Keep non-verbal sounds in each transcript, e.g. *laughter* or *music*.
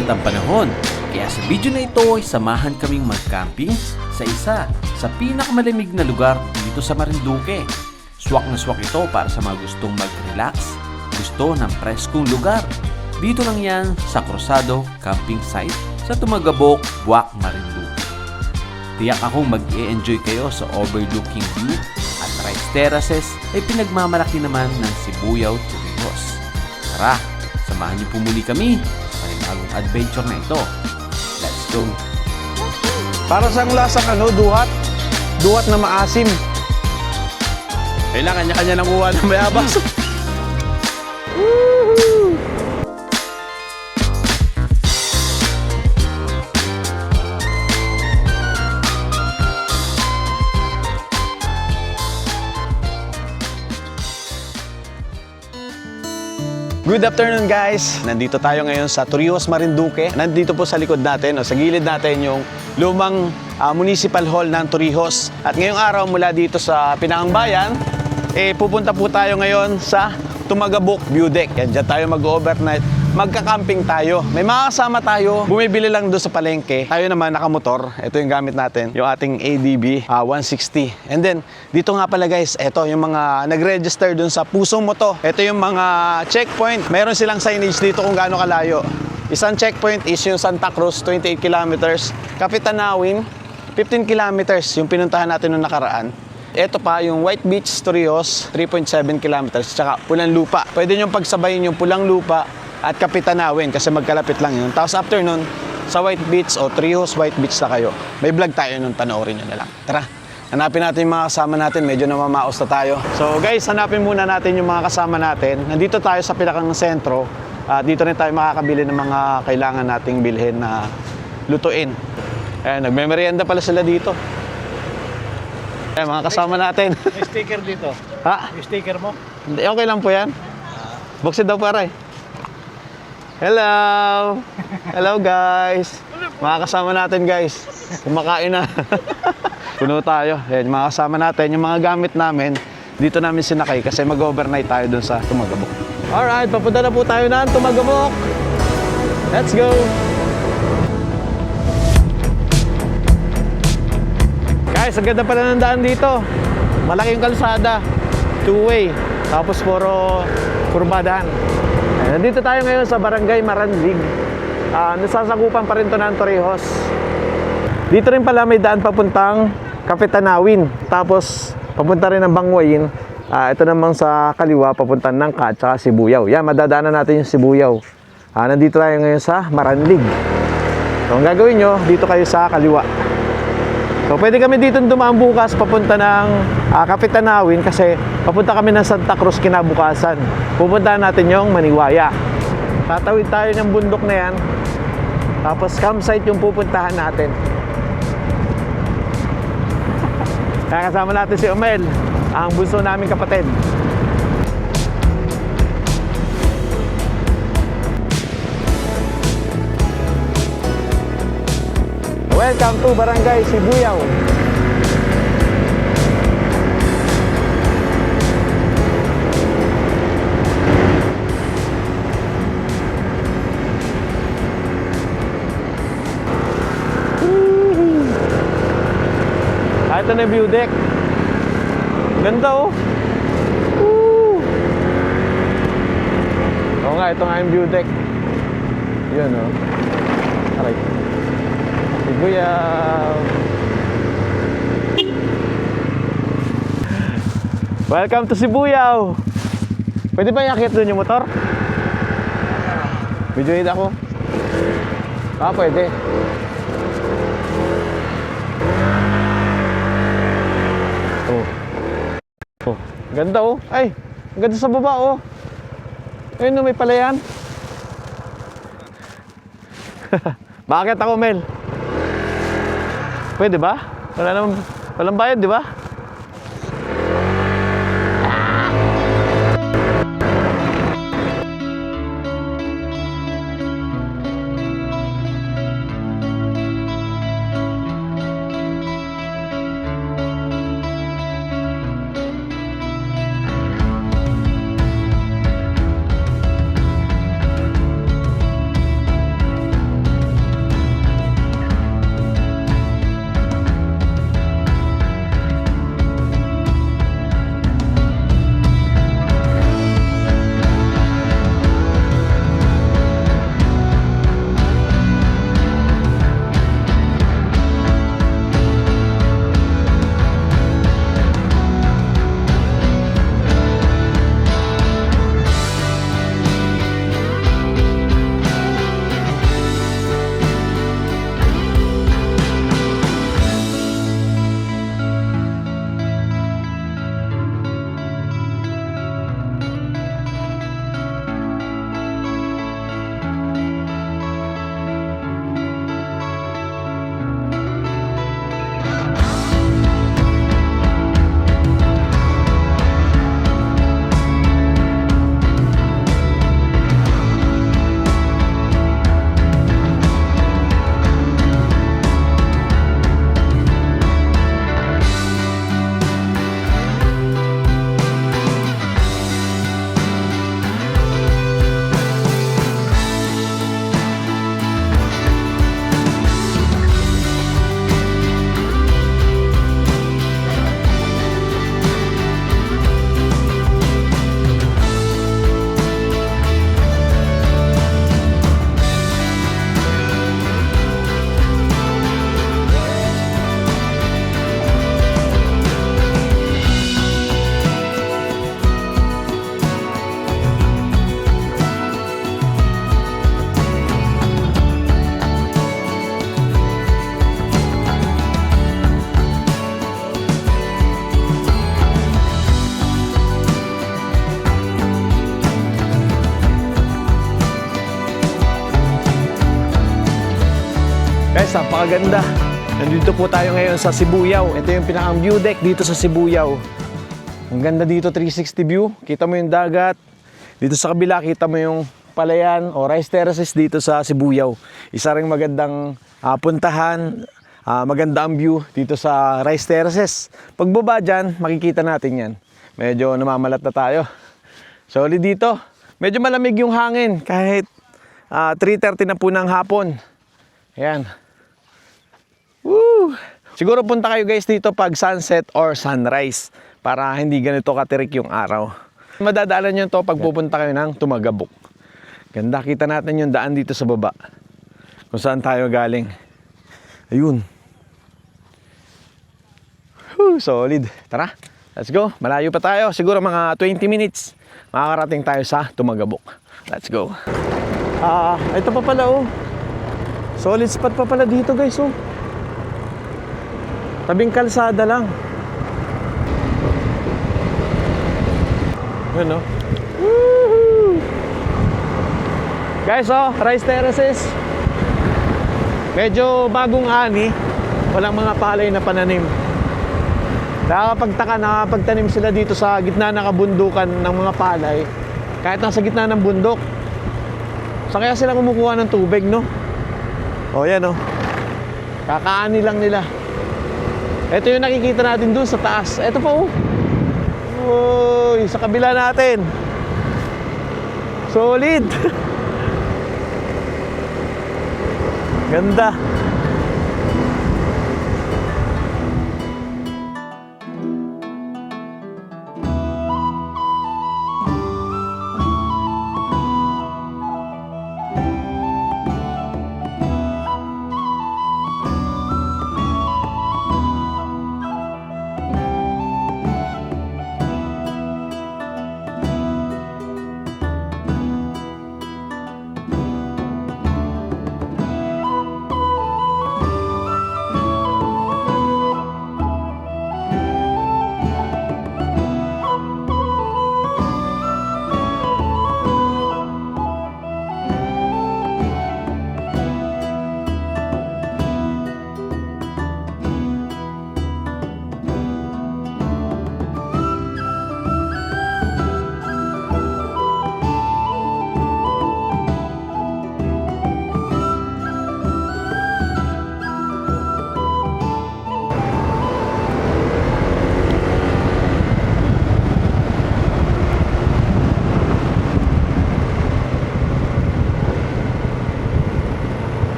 mainit ang panahon. Kaya sa video na ito ay samahan kaming mag-camping sa isa sa pinakamalamig na lugar dito sa Marinduque. Swak na swak ito para sa mga gustong mag-relax, gusto ng preskong lugar. Dito lang yan sa Cruzado Camping Site sa Tumagabok, Buwak, Marinduque. Tiyak akong mag-e-enjoy kayo sa overlooking view at rice terraces ay pinagmamalaki naman ng Sibuyaw Tulinos. Tara, samahan niyo po muli kami adventure na ito. Let's go! Para sa lasang ano, duhat. Duhat na maasim. Kailangan kanya-kanya nang kuha ng *laughs* mayabas. *laughs* Good afternoon guys! Nandito tayo ngayon sa Torrijos, Marinduque. Nandito po sa likod natin, o sa gilid natin yung lumang ah, municipal hall ng Torrijos. At ngayong araw mula dito sa Pinakang Bayan, eh, pupunta po tayo ngayon sa Tumagabok View Deck. Yan, dyan tayo mag-overnight. Magka-camping tayo. May mga kasama tayo. Bumibili lang doon sa palengke. Tayo naman nakamotor. Ito yung gamit natin. Yung ating ADB ah, 160. And then, dito nga pala guys, ito yung mga nag-register doon sa Pusong Moto. Ito yung mga checkpoint. Meron silang signage dito kung gaano kalayo. Isang checkpoint is yung Santa Cruz, 28 kilometers. Kapitanawin, 15 kilometers yung pinuntahan natin noong nakaraan. Ito pa, yung White Beach Torrijos, 3.7 kilometers. Tsaka Pulang Lupa. Pwede nyo pagsabayin yung Pulang Lupa at Kapitanawin kasi magkalapit lang yun. Tapos after nun, sa White Beach o Torrijos White Beach na kayo. May vlog tayo nun, panoorin nyo na lang. Tara, hanapin natin yung mga kasama natin. Medyo namamaos na tayo. So guys, hanapin muna natin yung mga kasama natin. Nandito tayo sa pinakang sentro. At dito rin tayo makakabili ng mga kailangan nating bilhin na lutuin. Eh, nagme-merienda pala sila dito. Eh, mga kasama natin. May sticker dito. ha? Yung sticker mo? Hindi, okay lang po yan. Buksid daw pare. Hello! Hello guys! Mga kasama natin guys. Kumakain na. *laughs* Puno tayo. Yan, mga kasama natin. Yung mga gamit namin, dito namin sinakay kasi mag-overnight tayo dun sa Tumagabok. Alright, papunta na po tayo na Tumagabok. Let's go! Guys, ang ganda pala ng daan dito. Malaki yung kalsada. Two-way. Tapos puro kurbadahan. Nandito tayo ngayon sa Barangay Maranlig. Ah, nasasakupan pa rin to ng Torrijos. Dito rin pala may daan papuntang Kapitanawin. Tapos papunta rin ng Bangwayin. Ah, ito namang sa kaliwa papuntang Nangka at saka Sibuyaw. Yan, madadaanan natin yung Sibuyaw. Ah, nandito tayo ngayon sa Maranlig. So, ang gagawin nyo, dito kayo sa kaliwa. So pwede kami dito dumaan bukas papunta ng ah, Kapitanawin kasi papunta kami ng Santa Cruz kinabukasan. Pupuntahan natin yung Maniwaya. Tatawid tayo ng bundok na yan. Tapos campsite yung pupuntahan natin. Kaya kasama natin si Omel, ang bunso naming kapatid. Welcome to Barangay Sibuyaw. Ah, ito na view deck. Ganda oh. Woo! Oo nga, ito nga yung view deck. Yun oh. Sibuyaw. Welcome to Sibuyaw. Pwede ba iakit doon yung motor? Video aid ako. Ah, pwede. Oh. Oh, ganda oh. Ay, ganda sa baba oh. Ayun oh, may palayan. *laughs* Bakit ako, Mel? Pwede ba? Wala naman, walang bayad, di ba? Napakaganda. Nandito po tayo ngayon sa Sibuyaw. Ito yung pinakang view deck dito sa Sibuyaw. Ang ganda dito, 360 view. Kita mo yung dagat. Dito sa kabila, kita mo yung palayan o rice terraces dito sa Sibuyaw. Isa ring magandang ah, puntahan, ah, maganda ang view dito sa rice terraces. Pagbaba dyan, makikita natin yan. Medyo namamalat na tayo. Solid dito. Medyo malamig yung hangin kahit ah, 3.30 na po ng hapon. Ayan. Woo! Siguro punta kayo guys dito pag sunset or sunrise para hindi ganito katirik yung araw. Madadaanan nyo to pag pupunta kayo ng Tumagabok. Ganda, kita natin yung daan dito sa baba. Kung saan tayo galing. Ayun. Whew, solid. Tara, let's go. Malayo pa tayo. Siguro mga 20 minutes. Makakarating tayo sa Tumagabok. Let's go. Ah, ito pa pala oh. Solid spot pa pala dito guys oh. Tabing kalsada lang. Yun oh. Guys oh, rice terraces. Medyo bagong ani. Walang mga palay na pananim. Nakakapagtaka, nakakapagtanim sila dito sa gitna ng kabundukan ng mga palay. Kahit nasa gitna ng bundok. Saan kaya sila kumukuha ng tubig, no? O, yan, oh. Kakaani lang nila. Ito yung nakikita natin dun sa taas. Ito pa, oh. Uy, sa kabila natin. Solid. *laughs* Ganda.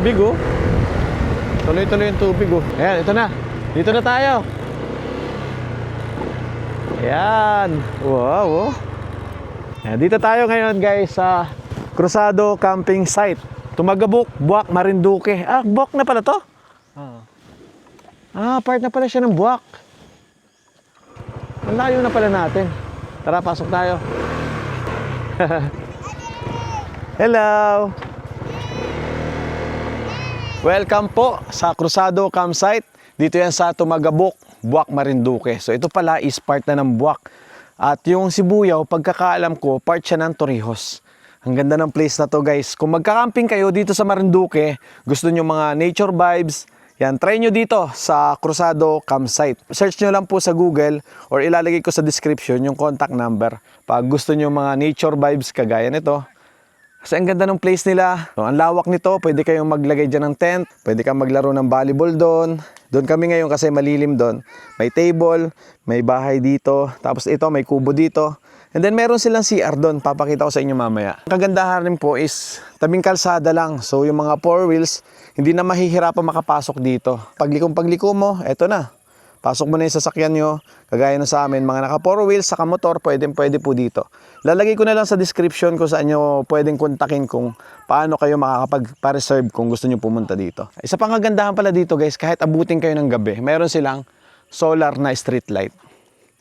Tubig oh. Tuloy-tuloy yung tubig oh. Ayan, ito na. Dito na tayo. Ayan. Wow oh. Ayan, dito tayo ngayon guys sa Cruzado Camping Site. Tumagabok, Buwak, Marinduque. Ah, Buwak na pala to? Ah, part na pala siya ng Buwak. Ang layo na pala natin. Tara, pasok tayo. *laughs* Hello! Welcome po sa Cruzado Campsite. Dito yan sa Tumagabok, Buwak, Marinduque. So ito pala is part na ng Buwak. At yung Sibuyaw, pagkakaalam ko, part siya ng Torrijos. Ang ganda ng place na to guys. Kung magka-camping kayo dito sa Marinduque, gusto nyo mga nature vibes, yan, try nyo dito sa Cruzado Campsite. Search nyo lang po sa Google or ilalagay ko sa description yung contact number. Pag gusto nyo mga nature vibes kagaya nito, kasi ang ganda ng place nila. So, ang lawak nito, pwede kayong maglagay dyan ng tent, pwede kang maglaro ng volleyball doon. Doon kami ngayon kasi malilim doon. May table, may bahay dito, tapos ito, may kubo dito. And then meron silang CR doon, papakita ko sa inyo mamaya. Ang kagandahan rin po is tabing kalsada lang. So yung mga four wheels, hindi na mahihirapan makapasok dito. Paglikong pagliko mo, eto na. Pasok mo na yung sasakyan nyo, kagaya na sa amin, mga naka four wheels, saka motor, pwede, pwede po dito. Lalagay ko na lang sa description kung saan nyo pwedeng kontakin kung paano kayo makakapag-reserve kung gusto nyo pumunta dito. Isa pang kagandahan pala dito guys, kahit abutin kayo ng gabi, meron silang solar na street light.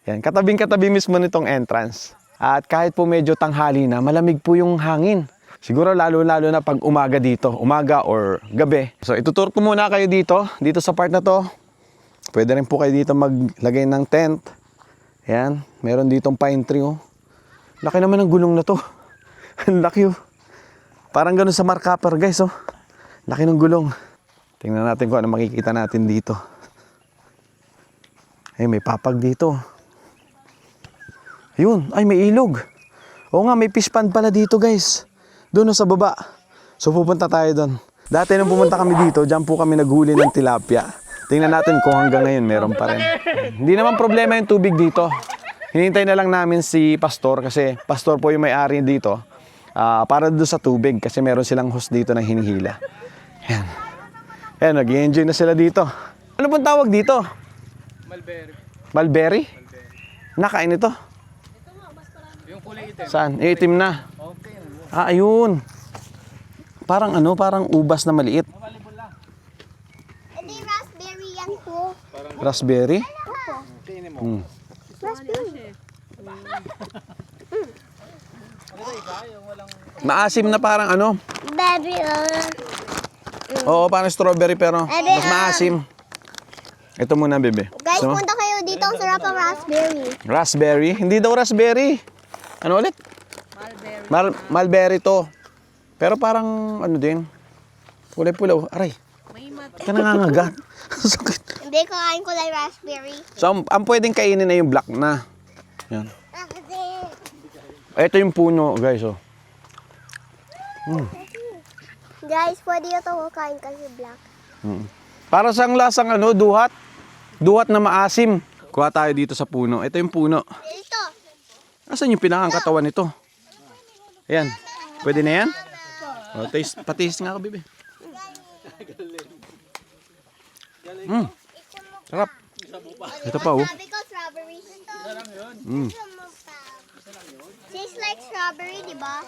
Yan, katabing katabi mismo nitong entrance. At kahit po medyo tanghali na, malamig po yung hangin. Siguro lalo-lalo na pag umaga dito, umaga or gabi. So ituturo ko muna kayo dito, dito sa part na to. Pwede rin po kayo dito maglagay ng tent. Yan, meron ditong pine tree oh. Laki naman ng gulong na to. *laughs* Ang laki oh. Parang ganun sa markapper guys oh. Laki ng gulong. Tingnan natin kung ano makikita natin dito. Ay, may papag dito. Ayun, ay may ilog. Oo nga, may fish pond pala dito guys. Doon oh, sa baba. So pupunta tayo doon. Dati nung pumunta kami dito, dyan po kami naghuli ng tilapia. Tingnan natin kung hanggang ngayon meron pa rin. Hindi naman problema yung tubig dito. Hinintay na lang namin si Pastor kasi Pastor po yung may-ari dito. Ah, para doon sa tubig kasi meron silang host dito na hinihila. Yan. Yan, nag enjoy na sila dito. Ano pong tawag dito? Mulberry. Mulberry? Nakain ito? Yung kulay itim. Saan? Eh, itim na. Okay. Ah, ayun. Parang ano, parang ubas na maliit. Hindi raspberry yan po. Raspberry? Opo. Hmm. Raspberry. Maasim na parang ano. Baby, uh, Oo, parang strawberry pero Ebe, mas ah. maasim. Ito muna, bebe. guys, Gusto mo? punta kayo dito. Ang sarap ang raspberry. Raspberry? Hindi daw raspberry. Ano ulit? Mulberry. Mal mulberry to. Pero parang ano din. Kulay pula. Aray. Ka nangangagat? *laughs* Sakit. Hindi, kakain ko lang raspberry. So, ang, ang pwedeng kainin na yung black na. Yan. Ito yung puno, guys, oh. Guys, pwede ito kain kasi black. Para sang lasang ano, duhat. Duhat na maasim. Kuha tayo dito sa puno. Ito yung puno. Ito. Asan yung pinakang katawan nito? Ayan. Pwede na yan? O, taste, patis nga ka, bibi. Mm. Sarap. Ito pa, oh. Strawberry. Mm. Tastes like strawberry, di ba?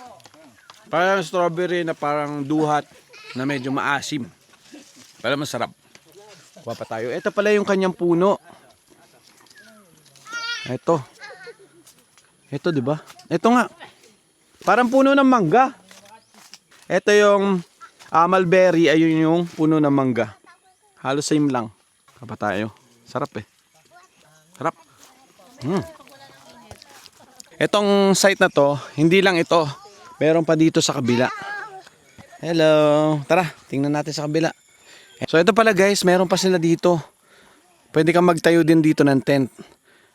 Parang strawberry na parang duhat na medyo maasim. Pero masarap. Kuha pa tayo. Ito pala yung kanyang puno. Ito. Ito, di ba? Ito nga. Parang puno ng mangga. Ito yung ah, mulberry. Ayun yung puno ng mangga. Halos same lang. Kuha pa tayo. Sarap eh. Sarap. Hmm. Etong site na to, hindi lang ito. Meron pa dito sa kabila. Hello. Tara, tingnan natin sa kabila. So ito pala guys, meron pa sila dito. Pwede kang magtayo din dito ng tent.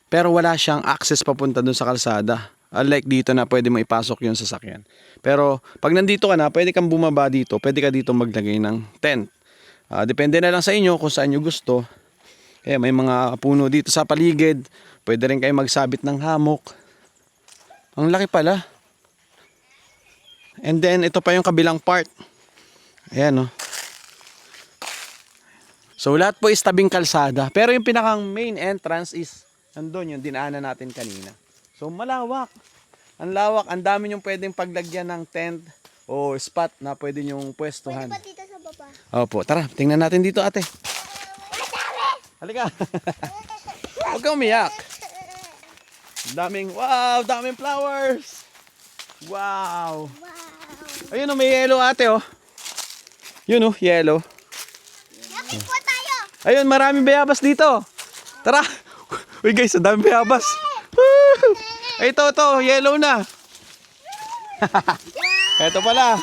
Pero wala siyang access papunta dun sa kalsada. Unlike dito na pwede mo ipasok yung sasakyan. Pero pag nandito ka na, pwede kang bumaba dito. Pwede ka dito maglagay ng tent. Ah, depende na lang sa inyo kung saan nyo gusto. Eh, may mga puno dito sa paligid. Pwede rin kayo magsabit ng hammock. Ang laki pala. And then, ito pa yung kabilang part. Ayan, oh. So, lahat po is tabing kalsada. Pero yung pinakang main entrance is nandun yung dinaanan natin kanina. So, malawak. Ang lawak. Ang dami yung pwedeng paglagyan ng tent o spot na pwede yung pwestuhan. Pwede ba dito sa baba? Opo, tara, tingnan natin dito ate. Halika. *laughs* Huwag kang umiyak. Daming, wow, daming flowers. Wow. Wow. Ayun oh, may yellow ate oh. Yun oh, yellow. Yakit po tayo. Ayun, maraming bayabas dito. Tara. *laughs* Uy guys, ang daming bayabas. Ay, ito, ito, yellow na. *laughs* ito pala.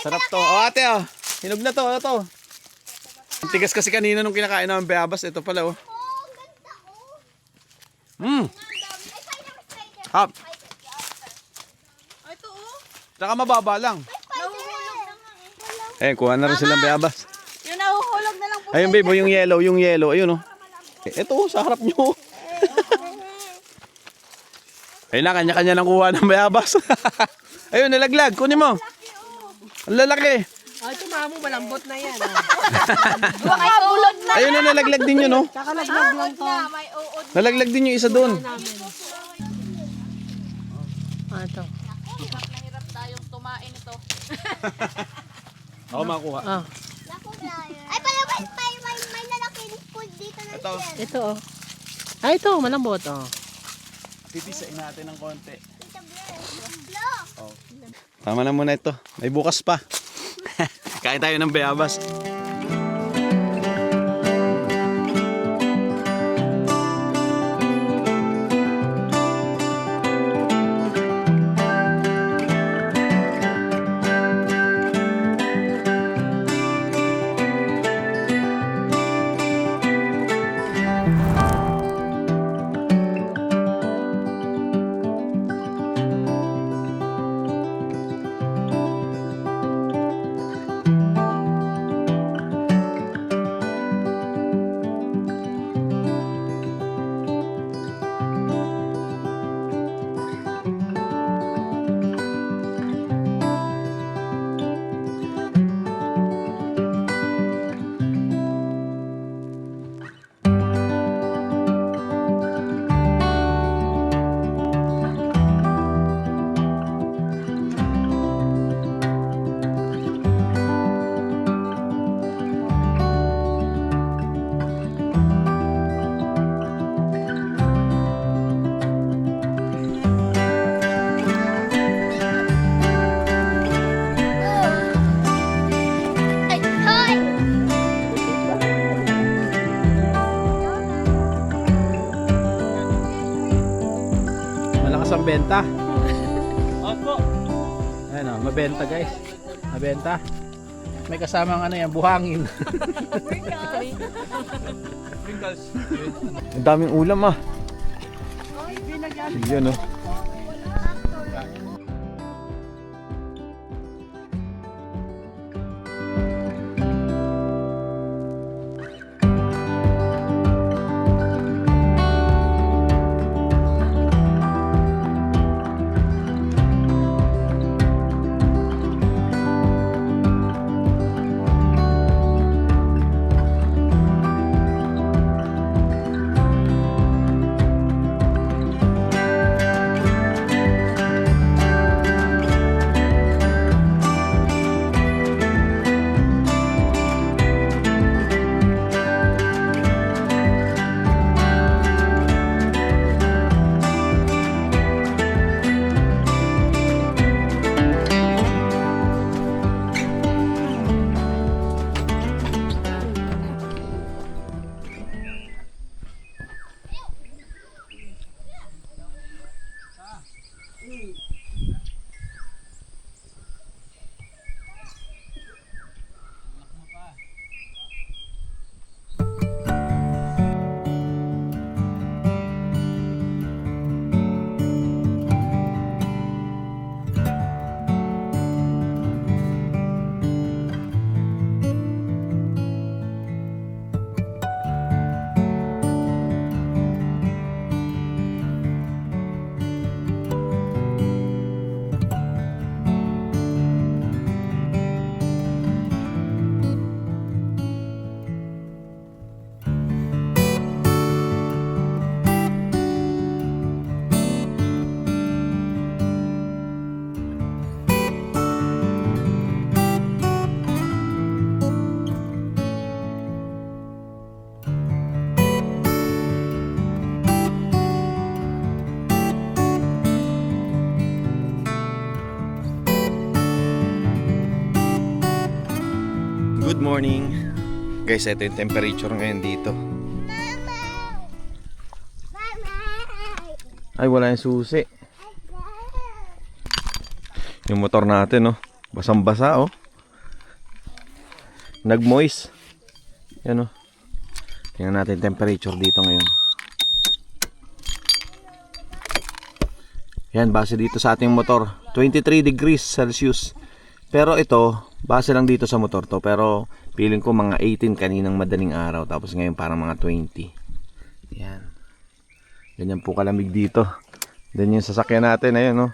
Sarap to. Oh, ate oh. Hinog na to, ito. Ang tigas kasi kanina nung kinakain namin bayabas. Ito pala oh. Oh, ang ganda oh. Mm. Ang dami. Ay, spider, spider. Hap. Ito oh. Tsaka mababa lang. Nahuhulog na nga eh. Kuha na rin silang bayabas. Yung nahuhulog na lang po. Ayun babe, oh, yung yellow, yung yellow. Ayun oh. Eh, Ito oh, sa harap nyo. *laughs* Ayun na, kanya-kanya nang kuha ng bayabas. *laughs* Ayun, nalaglag. Kunin mo. Ang lalaki. Ay, ito mamo, malambot na yan. ah. *laughs* Nakabulog na. Ayun na, nalaglag din yun, oh. Kakalaglag lang to. May uod. Nalaglag din yung isa doon. Ah, ito. *laughs* Ako makuha. Ah, Ay, pala, may, may, may, may lalaking food dito na Ito. shell. ito oh. Ay, ito, malambot oh. Titisain natin ng konti. Tita. Look. Tama na muna ito. May bukas pa. *laughs* Kain tayo ng bayabas. Mabenta. Opo. Ayan o, mabenta guys. Mabenta. May kasamang ano yan, buhangin. Ang daming ulam ah. Sige no. Guys, ito yung temperature ngayon dito. Ay, wala yung susi. Yung motor natin, oh. Basang-basa, oh. Nag-moist. Yan, oh. Tingnan natin temperature dito ngayon. Yan, base dito sa ating motor. 23 degrees Celsius. Pero ito, base lang dito sa motor to. Pero feeling ko mga 18 kaninang madaling araw. Tapos ngayon parang mga 20. Yan. Ganyan po kalamig dito. Then yung sasakyan natin, ayun, oh.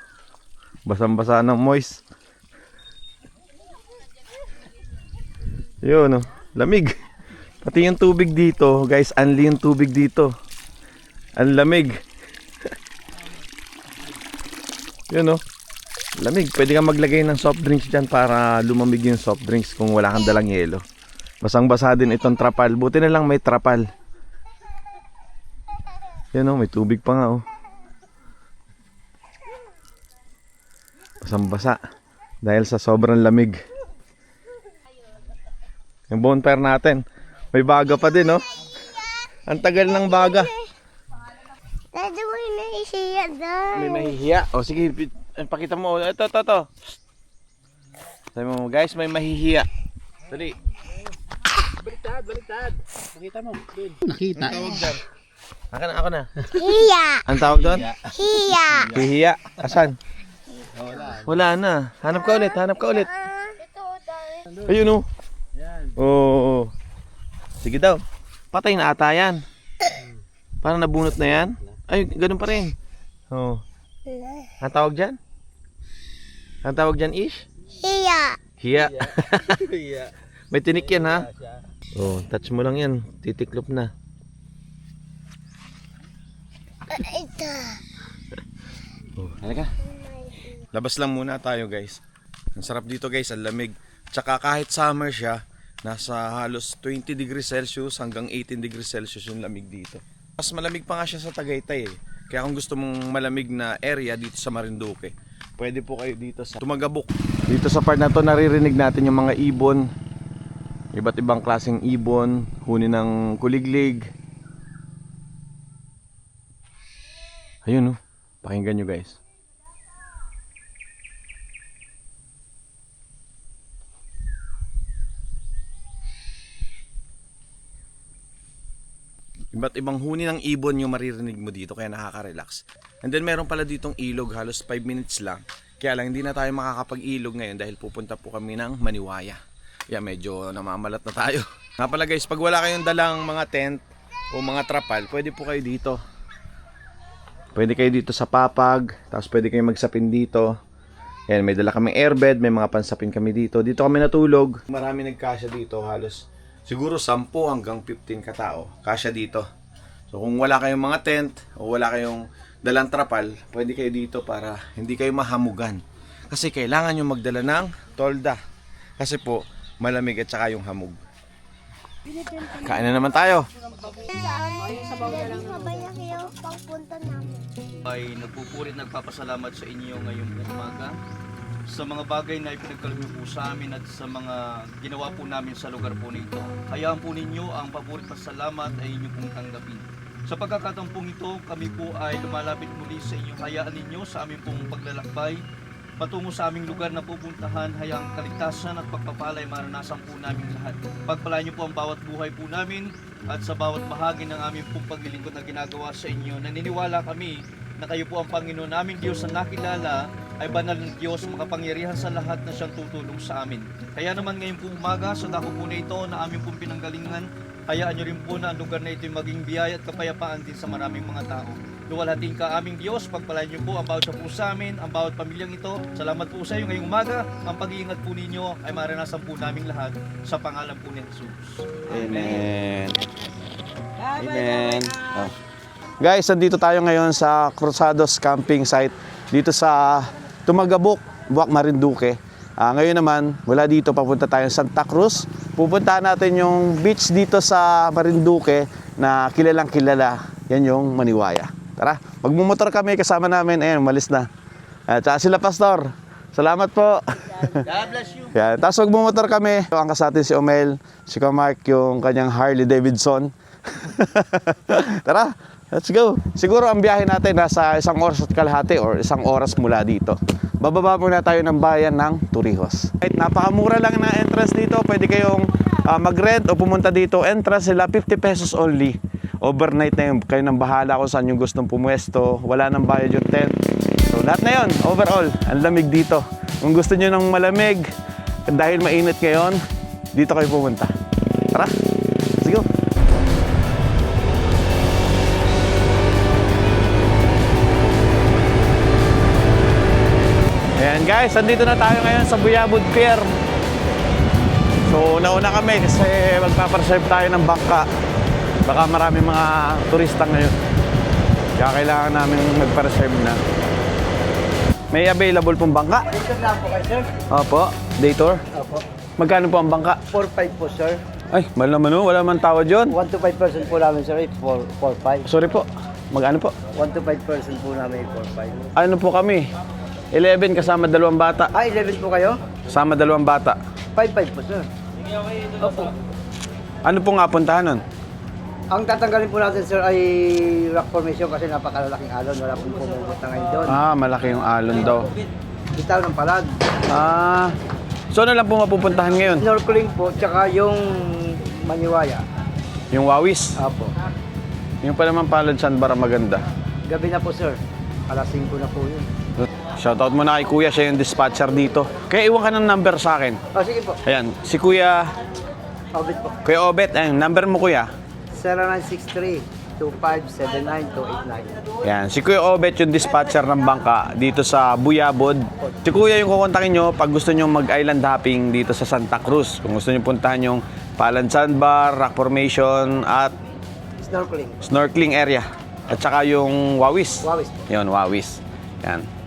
Basang-basa ng moist. Yun, oh. Lamig. Pati yung tubig dito, guys, anli yung tubig dito. Ang lamig. *laughs* Yun, oh. Lamig. Pwede kang maglagay ng soft drinks dyan para lumamig yung soft drinks kung wala kang dalang yelo. Basang-basa din itong trapal. Buti na lang may trapal. Yan oh, may tubig pa nga oh. Basang-basa. Dahil sa sobrang lamig. Yung bonfire natin. May baga pa din oh. Ang tagal ng baga. Dado mo yung naisiya doon. May mahihiya. O sige, pakita mo. Ito, ito, ito. Sabi mo, guys, may mahihiya. Dali. Baliktad, baliktad. Nakita mo, dun. Nakita. Ako na, ako na. Hiya. Ang tawag doon? Hiya. Hihiya. Asan? Wala na. Hanap ka ulit, hanap ka ulit. Ayun oh. Oo. Sige daw. Patay na ata yan. Parang nabunot na yan. Ay, ganun pa rin. Oo. Ang tawag dyan? Ang tawag dyan ish? Hiya. Hiya. *laughs* May tinik yan ha. Oh, touch mo lang yan. Titiklop na. Ito. Oh, halika. Labas lang muna tayo guys. Ang sarap dito guys, ang lamig. Tsaka kahit summer siya, nasa halos 20 degrees Celsius hanggang 18 degrees Celsius yung lamig dito. Mas malamig pa nga siya sa Tagaytay eh. Kaya kung gusto mong malamig na area dito sa Marinduque, pwede po kayo dito sa Tumagabok. Dito sa part na to naririnig natin yung mga ibon. Iba't ibang klaseng ibon, huni ng kuliglig. Ayun oh, pakinggan nyo guys. Iba't ibang huni ng ibon yung maririnig mo dito kaya nakaka-relax. And then meron pala ditong ilog halos 5 minutes lang. Kaya lang hindi na tayo makakapag-ilog ngayon dahil pupunta po kami ng Maniwaya. Kaya medyo namamalat na tayo. *laughs* Nga pala guys, pag wala kayong dalang mga tent o mga trapal, pwede po kayo dito. Pwede kayo dito sa papag, tapos pwede kayo magsapin dito. Yan, may dala kaming airbed, may mga pansapin kami dito. Dito kami natulog. Marami nagkasya dito, halos siguro 10 hanggang 15 katao. Kasya dito. So kung wala kayong mga tent o wala kayong dalang trapal, pwede kayo dito para hindi kayo mahamugan. Kasi kailangan nyo magdala ng tolda. Kasi po, malamig at saka yung hamog. Kain na naman tayo. Ay nagpupurit nagpapasalamat sa inyo ngayong umaga sa mga bagay na ipinagkaloob po sa amin at sa mga ginawa po namin sa lugar po nito. Hayaan po ninyo ang paborit pasalamat ay inyo pong tanggapin. Sa pagkakataon pong ito, kami po ay lumalapit muli sa inyo. Hayaan ninyo sa aming pong paglalakbay patungo sa aming lugar na pupuntahan, hayang kaligtasan at pagpapalay maranasan po namin lahat. Pagpalain niyo po ang bawat buhay po namin at sa bawat bahagi ng aming pong paglilingkod na ginagawa sa inyo. Naniniwala kami na kayo po ang Panginoon namin Diyos na nakilala ay banal ng Diyos makapangyarihan sa lahat na siyang tutulong sa amin. Kaya naman ngayon po umaga sa dako po na ito na aming pong pinanggalingan, hayaan niyo rin po na ang lugar na ito ay maging biyaya at kapayapaan din sa maraming mga tao. Luwalhating ka aming Diyos, pagpalain niyo po ang bawat siya po sa amin, ang bawat pamilyang ito. Salamat po sa iyo ngayong umaga. Ang pag-iingat po ninyo ay maranasan po naming lahat sa pangalan po ni Jesus. Amen. Amen. Oh. Guys, nandito tayo ngayon sa Cruzados Camping Site dito sa Tumagabok, Buwak Marinduque. Ah, ngayon naman, wala dito, papunta tayo sa Santa Cruz. Pupuntahan natin yung beach dito sa Marinduque na kilalang kilala. Yan yung Maniwaya. Tara, magmumotor kami kasama namin. Ayan, malis na. At saka sila, Pastor. Salamat po. God bless you. *laughs* Yan. Tapos magmumotor kami. Ang kasatin si Omel, si Kamark, yung kanyang Harley Davidson. *laughs* Tara, let's go. Siguro ang biyahe natin nasa isang oras at kalahati or isang oras mula dito. Bababa muna tayo ng bayan ng Torrijos. Right, napakamura lang ng entrance dito. Pwede kayong ah, mag-rent o pumunta dito. Entrance sila 50 pesos only. Overnight na yun. Kayo nang bahala kung saan yung gustong pumuesto. Wala nang bayad yung tent. So lahat na yun, overall, ang lamig dito. Kung gusto nyo ng malamig, dahil mainit ngayon, dito kayo pumunta. Tara, guys, andito na tayo ngayon sa Buyabod Pier. So nauna kami kasi magpapareserve tayo ng bangka. Baka marami mga turista ngayon. Kaya kailangan namin magpa-reserve na. May available pong bangka? Dito lang po kayo, sir. Opo, day tour. Opo. Magkano po ang bangka? 4-5 po, sir. Ay, mahal naman oh, wala man tawad yun. 1 to 5% po namin, sir. 4-5. Sorry po, magano po? 1 to 5% po namin, 4-5. Ano po kami? 11 kasama dalawang bata. Ah, 11 po kayo? Kasama dalawang bata. 5-5 po, sir. Opo. Ano po nga puntahan nun? Ang tatanggalin po natin, sir, ay rock formation kasi napakalalaking alon. Wala pong pumupunta ngayon doon. Ah, malaki yung alon daw. Bitaw ng palag. Ah, so ano lang po mapupuntahan ngayon? Snorkeling po, tsaka yung maniwaya. Yung Wawis. Opo. Yung pa naman palad sandbar ang maganda. Gabi na po, sir. Alas 5 na po yun. Shoutout mo na kay Kuya, siya yung dispatcher dito. Kaya iwan ka ng number sa akin. Oh, sige po. Ayan, si Kuya, Obit po. Kuya Obet, ayun, number mo Kuya. 0963-2579-289. Yan, si Kuya Obet yung dispatcher ng bangka dito sa Buyabod. Si Kuya yung kukontakin nyo pag gusto nyo mag-island hopping dito sa Santa Cruz. Kung gusto nyo puntahan yung Palan Sandbar, Rock Formation, at Snorkeling. snorkeling area. At saka yung Wawis. Wawis. Yun, Wawis. Yan.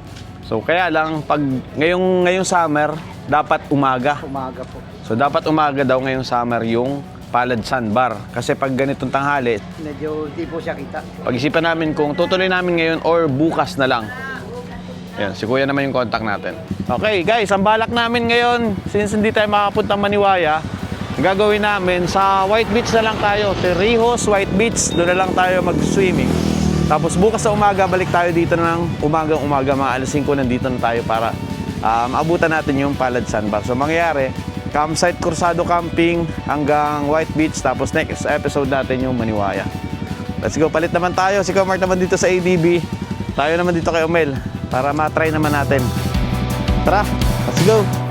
So kaya lang, pag ngayong, ngayong summer, dapat umaga. Umaga po. So dapat umaga daw ngayong summer yung Palad Sandbar. Kasi pag ganitong tanghali, Medyo di po siya kita. pag-isipan namin kung tutuloy namin ngayon or bukas na lang. Yan, si Kuya naman yung contact natin. Okay, guys, ang balak namin ngayon, since hindi tayo makakapunta Maniwaya, gagawin namin, sa White Beach na lang tayo. Torrijos, White Beach, doon na lang tayo mag-swimming. Tapos bukas sa umaga, balik tayo dito ng umagang-umaga, mga alas 5 nandito na tayo para um, abutan natin yung Palad Sandbar. So mangyayari, campsite Cruzado Camping hanggang White Beach, tapos next episode natin yung Maniwaya. Let's go. Palit naman tayo. Si Mark naman dito sa ADB. Tayo naman dito kay Omel para matry naman natin. Tara, let's go.